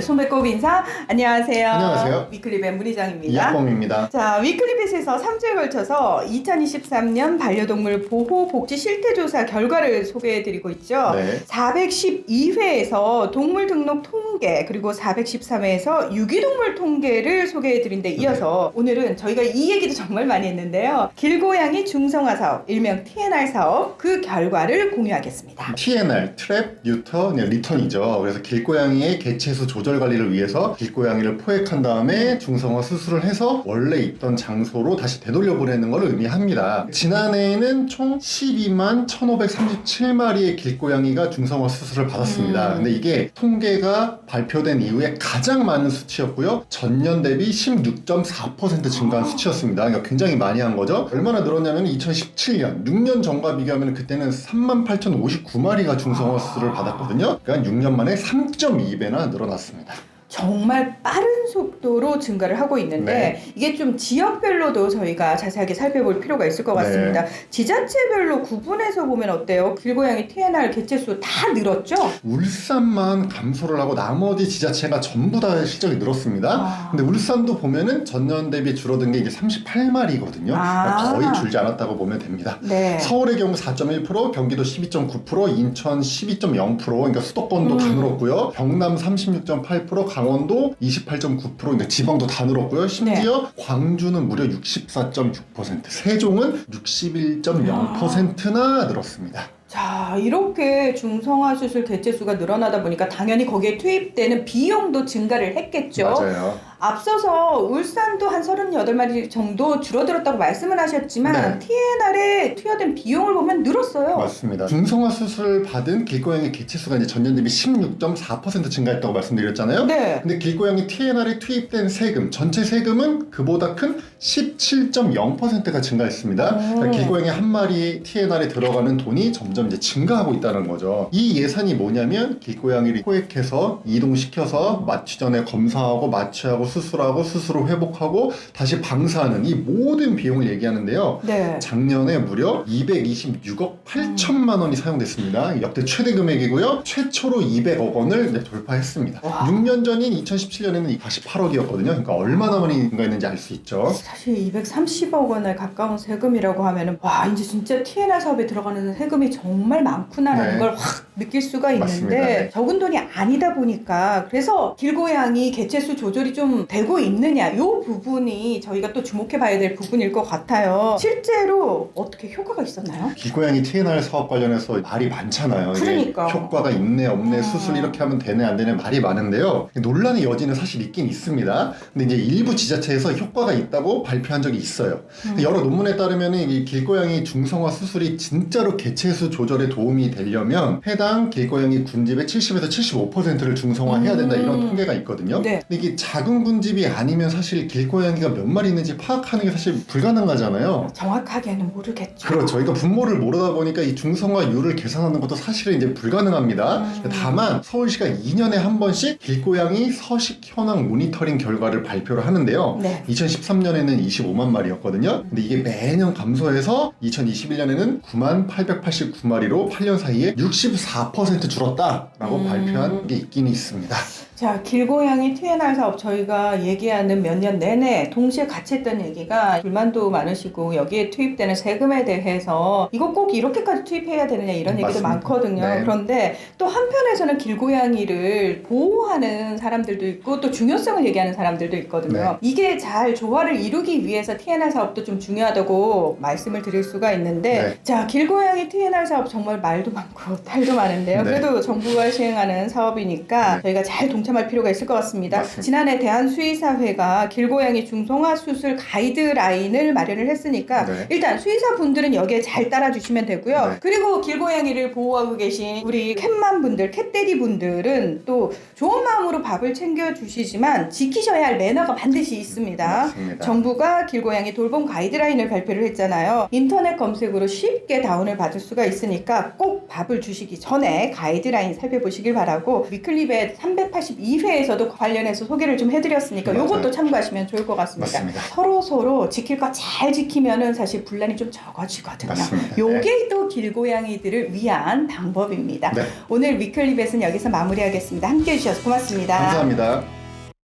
손배꼽 인사 안녕하세요. 안녕하세요. 위클리벳 문희장입니다. 이학범입니다. 자, 위클리벳에서 3주에 걸쳐서 2023년 반려동물 보호 복지 실태 조사 결과를 소개해 드리고 있죠. 네. 412회에서 동물 등록 통계 그리고 413회에서 유기동물 통계를 소개해 드린 데 이어서 오늘은 저희가 이 얘기도 정말 많이 했는데요. 길고양이 중성화 사업, 일명 TNR 사업 그 결과를 공유하겠습니다. TNR, 트랩, 그냥 리턴이죠. 그래서 길고양이의 개체수 조절 관리를 위해서 길고양이를 포획한 다음에 중성화 수술을 해서 원래 있던 장소로 다시 되돌려 보내는 걸 의미합니다. 지난해에는 총 12만 1,537마리의 길고양이가 중성화 수술을 받았습니다. 음. 근데 이게 통계가 발표된 이후에 가장 많은 수치였고요. 전년 대비 16.4% 증가한 수치였습니다. 그러니까 굉장히 많이 한 거죠. 얼마나 늘었냐면 2017년, 6년 전과 비교하면 그때는 38,059마리가 중성화 수술을 받았거든요. 그러니까 6년 만에 3.2배나 늘어났습니다. 하겠습니다. 정말 빠른 속도로 증가를 하고 있는데 네. 이게 좀 지역별로도 저희가 자세하게 살펴볼 필요가 있을 것 같습니다. 지자체별로 구분해서 보면 어때요? 길고양이 TNR 개체수 다 늘었죠? 울산만 감소를 하고 나머지 지자체가 전부 다 실적이 늘었습니다. 아. 근데 울산도 보면은 전년 대비 줄어든 게 이게 38마리거든요. 아. 거의 줄지 않았다고 보면 됩니다. 네. 서울의 경우 4.1%, 경기도 12.9%, 인천 12.0%, 그러니까 수도권도 다 음. 늘었고요. 경남 36.8%, 강원도 28.9%, 그러니까 지방도 다 늘었고요. 심지어 네. 광주는 무려 64.6%, 세종은 61.0%나 늘었습니다. 자, 이렇게 중성화 수술 개체 수가 늘어나다 보니까 당연히 거기에 투입되는 비용도 증가를 했겠죠. 맞아요. 앞서서 울산도 한 38마리 정도 줄어들었다고 말씀을 하셨지만 네. TNR에 투여된 비용을 보면 늘었어요. 맞습니다. 중성화 수술 받은 길고양이 개체수가 이제 전년 대비 16.4% 증가했다고 말씀드렸잖아요. 네. 근데 길고양이 TNR에 투입된 세금, 전체 세금은 그보다 큰 17.0%가 증가했습니다. 그러니까 오. 길고양이 한 마리 TNR에 들어가는 돈이 점점 이제 증가하고 있다는 거죠. 이 예산이 뭐냐면 길고양이를 포획해서 이동시켜서 마취 전에 검사하고 마취하고 수술하고 수술 후 회복하고 다시 방사하는 이 모든 비용을 얘기하는데요. 네. 작년에 무려 226억 8천만 원이 사용됐습니다. 역대 최대 금액이고요. 최초로 200억 원을 이제 돌파했습니다. 와. 6년 전인 2017년에는 48억이었거든요. 그러니까 얼마나 많이 증가했는지 알 수 있죠. 사실 230억 원에 가까운 세금이라고 하면은 와 이제 진짜 TNR 사업에 들어가는 세금이 정말 많구나라는 네. 걸확 느낄 수가 있는데 맞습니다. 네. 적은 돈이 아니다 보니까 그래서 길고양이 개체수 조절이 좀 되고 있느냐 요 부분이 저희가 또 주목해 봐야 될 부분일 것 같아요. 실제로 어떻게 효과가 있었나요? 길고양이 TNR 사업 관련해서 말이 많잖아요. 이게 그러니까. 효과가 있네, 없네, 음. 수술 이렇게 하면 되네, 안 되네 말이 많은데요. 논란의 여지는 사실 있긴 있습니다. 근데 이제 일부 지자체에서 효과가 있다고 발표한 적이 있어요. 음. 여러 논문에 따르면 이 길고양이 중성화 수술이 진짜로 개체수 조절에 도움이 되려면 해당 길고양이 군집의 70에서 75%를 중성화해야 된다 이런 음. 통계가 있거든요. 네. 근데 이게 작은 군집이 아니면 사실 길고양이가 몇 마리 있는지 파악하는 게 사실 불가능하잖아요. 정확하게는 모르겠죠. 그렇죠. 저희가 분모를 모르다 보니까 이 중성화율을 계산하는 것도 사실은 이제 불가능합니다. 음. 다만 서울시가 2년에 한 번씩 길고양이 서식 현황 모니터링 결과를 발표를 하는데요. 네. 2013년에는 25만 마리였거든요. 근데 이게 매년 감소해서 2021년에는 9만 889마리로 8년 사이에 64% 줄었다라고 음. 발표한 게 있긴 있습니다. 자, 길고양이 TNR 사업 저희가 얘기하는 몇 년 내내 동시에 같이 했던 얘기가 불만도 많으시고 여기에 투입되는 세금에 대해서 이거 꼭 이렇게까지 투입해야 되느냐 이런 얘기도 맞습니다. 많거든요. 네. 그런데 또 한편에서는 길고양이를 보호하는 사람들도 있고 또 중요성을 얘기하는 사람들도 있거든요. 네. 이게 잘 조화를 이루기 위해서 TNR 사업도 좀 중요하다고 말씀을 드릴 수가 있는데 네. 자, 길고양이 TNR 사업 정말 말도 많고 탈도 많은데요. 네. 그래도 정부가 시행하는 사업이니까 네. 저희가 잘 동참 할 필요가 있을 것 같습니다. 맞습니다. 지난해 대한수의사회가 길고양이 중성화 수술 가이드라인을 마련을 했으니까 네. 일단 수의사분들은 여기에 잘 따라주시면 되고요. 네. 그리고 길고양이를 보호하고 계신 우리 캣맘 분들, 캣데디 분들은 또 좋은 마음으로 밥을 챙겨주시지만 지키셔야 할 매너가 반드시 있습니다. 맞습니다. 정부가 길고양이 돌봄 가이드라인을 발표를 했잖아요. 인터넷 검색으로 쉽게 다운을 받을 수가 있으니까 꼭 밥을 주시기 전에 가이드라인 살펴보시길 바라고 위클립의 382 회에서도 관련해서 소개를 좀 해드렸으니까 맞아요. 이것도 참고하시면 좋을 것 같습니다. 맞습니다. 서로 서로 지킬 거 잘 지키면은 사실 분란이 좀 적어지거든요. 맞습니다. 요게 또 길고양이들을 위한 방법입니다. 네. 오늘 위클립에서는 여기서 마무리하겠습니다. 함께 해 주셔서 고맙습니다. 감사합니다.